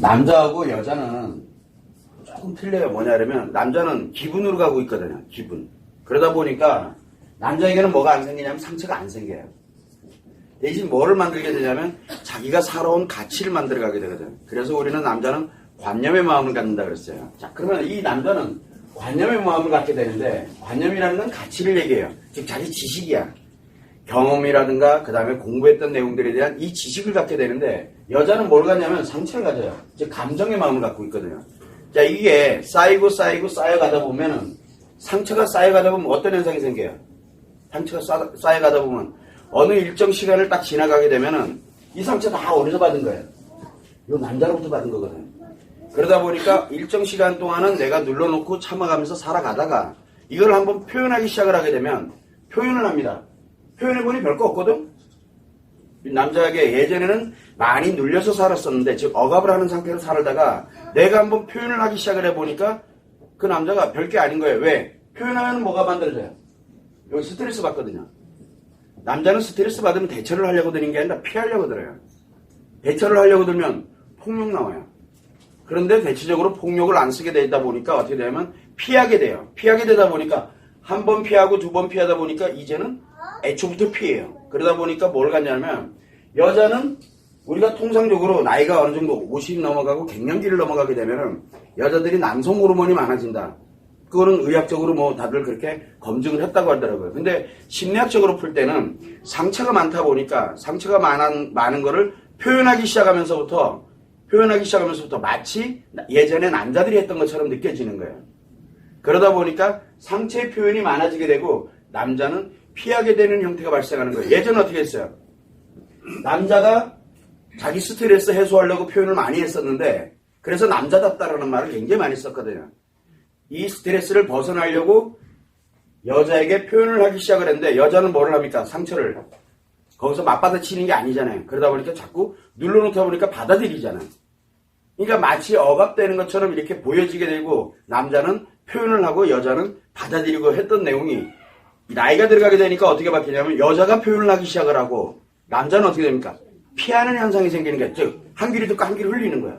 남자하고 여자는 조금 틀려요. 뭐냐면 남자는 기분으로 가고 있거든요. 기분. 그러다 보니까 남자에게는 뭐가 안 생기냐면 상처가 안 생겨요. 대신 뭐를 만들게 되냐면 자기가 살아온 가치를 만들어 가게 되거든. 그래서 우리는 남자는 관념의 마음을 갖는다 그랬어요. 자, 그러면 이 남자는 관념의 마음을 갖게 되는데 관념이라는 건 가치를 얘기해요. 즉 자기 지식이야. 경험이라든가 그 다음에 공부했던 내용들에 대한 이 지식을 갖게 되는데 여자는 뭘 갖냐면 상처를 가져요. 즉 감정의 마음을 갖고 있거든요. 자 이게 쌓이고 쌓이고 쌓여가다 보면은 상처가 쌓여가다 보면 어떤 현상이 생겨요? 상처가 쌓, 쌓여가다 보면 어느 일정 시간을 딱 지나가게 되면은 이 상처 다 어디서 받은 거예요? 이 남자로부터 받은 거거든요. 그러다 보니까 일정 시간 동안은 내가 눌러놓고 참아가면서 살아가다가 이걸 한번 표현하기 시작을 하게 되면 표현을 합니다. 표현해보니 별거 없거든? 이 남자에게 예전에는 많이 눌려서 살았었는데, 즉, 억압을 하는 상태로 살다가 내가 한번 표현을 하기 시작을 해보니까 그 남자가 별게 아닌 거예요. 왜? 표현하면 뭐가 만들어져요? 여기 스트레스 받거든요. 남자는 스트레스 받으면 대처를 하려고 드는 게 아니라 피하려고 들어요. 대처를 하려고 들면 폭력 나와요. 그런데 대체적으로 폭력을 안 쓰게 되다 보니까 어떻게 되냐면 피하게 돼요. 피하게 되다 보니까 한 번 피하고 두 번 피하다 보니까 이제는 애초부터 피해요. 그러다 보니까 뭘 갖냐면 여자는 우리가 통상적으로 나이가 어느 정도 50 넘어가고 갱년기를 넘어가게 되면은 여자들이 남성 호르몬이 많아진다. 그거는 의학적으로 뭐 다들 그렇게 검증을 했다고 하더라고요. 근데 심리학적으로 풀 때는 상처가 많다 보니까 상처가 많은, 많은 거를 표현하기 시작하면서부터 표현하기 시작하면서부터 마치 예전에 남자들이 했던 것처럼 느껴지는 거예요. 그러다 보니까 상체의 표현이 많아지게 되고 남자는 피하게 되는 형태가 발생하는 거예요. 예전에 어떻게 했어요? 남자가 자기 스트레스 해소하려고 표현을 많이 했었는데 그래서 남자답다라는 말을 굉장히 많이 썼거든요. 이 스트레스를 벗어나려고 여자에게 표현을 하기 시작을 했는데 여자는 뭐를 합니까? 상처를 거기서 맞받아치는 게 아니잖아요. 그러다 보니까 자꾸 눌러놓다 보니까 받아들이잖아요. 그러니까 마치 억압되는 것처럼 이렇게 보여지게 되고 남자는 표현을 하고 여자는 받아들이고 했던 내용이 나이가 들어가게 되니까 어떻게 바뀌냐면 여자가 표현을 하기 시작을 하고 남자는 어떻게 됩니까? 피하는 현상이 생기는 거예요. 즉, 한 귀를 듣고 한 귀를 흘리는 거예요.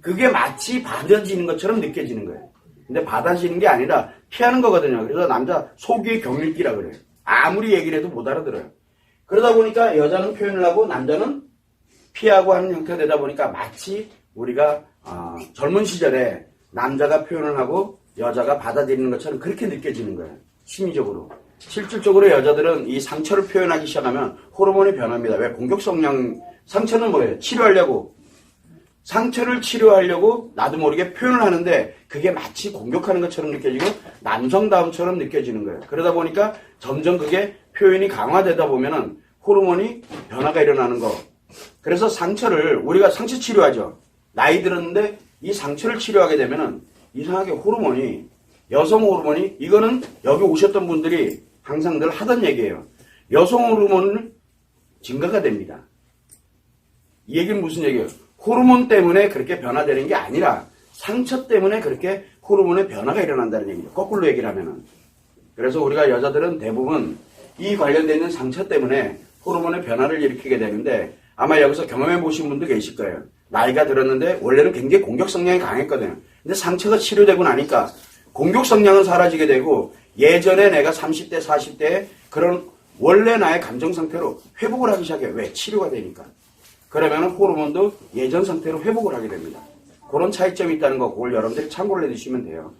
그게 마치 받아지는 것처럼 느껴지는 거예요. 근데 받아지는 게 아니라 피하는 거거든요. 그래서 남자 속의 경읽기라 그래요. 아무리 얘기를 해도 못 알아들어요. 그러다 보니까 여자는 표현을 하고 남자는 피하고 하는 형태가 되다 보니까 마치 우리가 어, 젊은 시절에 남자가 표현을 하고 여자가 받아들이는 것처럼 그렇게 느껴지는 거예요. 심리적으로. 실질적으로 여자들은 이 상처를 표현하기 시작하면 호르몬이 변합니다. 왜? 공격 성량, 상처는 뭐예요? 치료하려고. 상처를 치료하려고 나도 모르게 표현을 하는데 그게 마치 공격하는 것처럼 느껴지고 남성다움처럼 느껴지는 거예요. 그러다 보니까 점점 그게 표현이 강화되다 보면은 호르몬이 변화가 일어나는 거. 그래서 상처를 우리가 상처 치료하죠. 나이 들었는데 이 상처를 치료하게 되면은 이상하게 호르몬이 여성 호르몬이 이거는 여기 오셨던 분들이 항상 늘 하던 얘기예요. 여성 호르몬은 증가가 됩니다. 이 얘기는 무슨 얘기예요? 호르몬 때문에 그렇게 변화되는 게 아니라 상처 때문에 그렇게 호르몬의 변화가 일어난다는 얘기죠. 거꾸로 얘기를 하면은. 그래서 우리가 여자들은 대부분 이 관련되어 있는 상처 때문에 호르몬의 변화를 일으키게 되는데 아마 여기서 경험해 보신 분도 계실 거예요. 나이가 들었는데 원래는 굉장히 공격 성향이 강했거든요. 근데 상처가 치료되고 나니까 공격 성향은 사라지게 되고 예전에 내가 30대, 40대에 그런 원래 나의 감정 상태로 회복을 하기 시작해요. 왜? 치료가 되니까. 그러면 호르몬도 예전 상태로 회복을 하게 됩니다. 그런 차이점이 있다는 거, 그걸 여러분들이 참고를 해두시면 돼요.